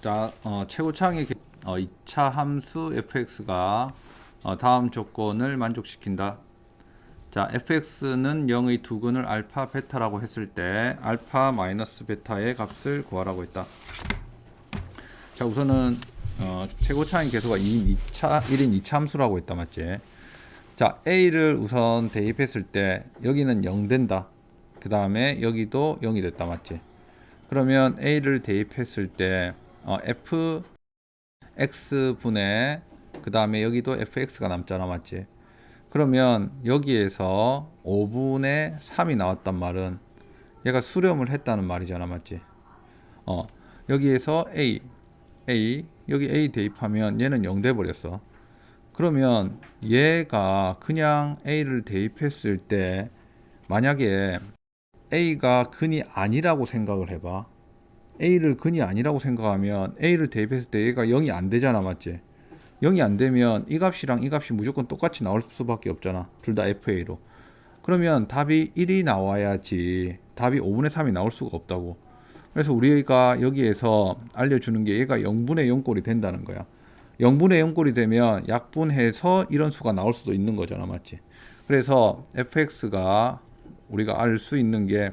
자, 어, 최고창의 개- 어, 2차 함수 fx가 어, 다음 조건을 만족시킨다. 자, fx는 0의 두근을 알파, 베타라고 했을 때 알파 마이너스 베타의 값을 구하라고 했다. 자, 우선은 어, 최고차의 계수가 2인 2차, 1인 2차 함수라고 했다, 맞지? 자, a를 우선 대입했을 때 여기는 0 된다. 그 다음에 여기도 0이 됐다, 맞지? 그러면 a를 대입했을 때 어, f x 분의 그 다음에 여기도 fx가 남잖아, 맞지? 그러면 여기에서 5분의 3이 나왔단 말은 얘가 수렴을 했다는 말이잖아, 맞지? 어, 여기에서 a, a, 여기 a 대입하면 얘는 0 돼 버렸어. 그러면 얘가 그냥 a를 대입했을 때 만약에 a가 근이 아니라고 생각을 해봐. A를 근이 아니라고 생각하면 a를 대입했을 때 얘가 0이 안 되잖아, 맞지? 0이 안 되면 이 값이랑 이 값이 무조건 똑같이 나올 수밖에 없잖아. 둘 다 FA로. 그러면 답이 1이 나와야지 답이 5분의 3이 나올 수가 없다고. 그래서 우리가 여기에서 알려주는 게 얘가 0분의 0꼴이 된다는 거야. 0분의 0꼴이 되면 약분해서 이런 수가 나올 수도 있는 거잖아, 맞지? 그래서 fx가 우리가 알 수 있는 게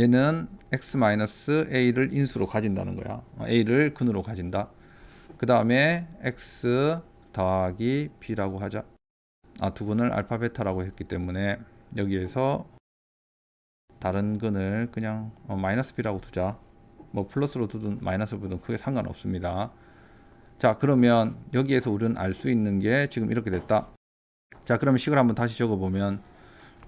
얘는 x-a를 인수로 가진다는 거야. a를 근으로 가진다. 그 다음에 x 더하기 b라고 하자. 아, 두 근을 알파 베타라고 했기 때문에 여기에서 다른 근을 그냥 어, 마이너스 b라고 두자. 뭐 플러스로 두든 마이너스로 두든 크게 상관없습니다. 자, 그러면 여기에서 우리는 알 수 있는 게 지금 이렇게 됐다. 자, 그러면 식을 한번 다시 적어 보면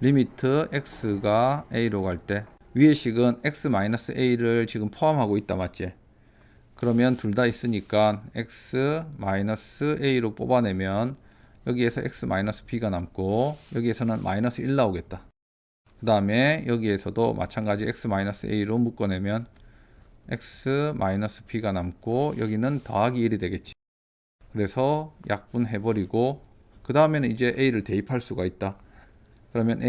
리미트 x가 a로 갈 때 위의 식은 x-a를 지금 포함하고 있다 맞지? 그러면 둘 다 있으니까 x-a로 뽑아내면 여기에서 x-b가 남고 여기에서는 마이너스 1 나오겠다. 그 다음에 여기에서도 마찬가지 x-a로 묶어내면 x-b가 남고 여기는 더하기 1이 되겠지. 그래서 약분해버리고 그 다음에는 이제 a를 대입할 수가 있다. 그러면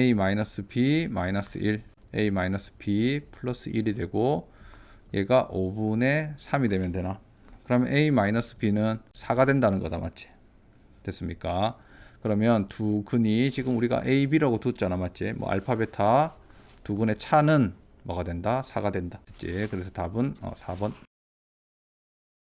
a-b 마이너스 1 a-b 플러스 1이 되고 얘가 5분의 3이 되면 되나? 그러면 a-b는 4가 된다는 거다 맞지? 됐습니까? 그러면 두 근이 지금 우리가 a, b라고 뒀잖아 맞지? 뭐 알파, 베타 두 근의 차는 뭐가 된다? 4가 된다. 됐지? 그래서 답은 어, 4번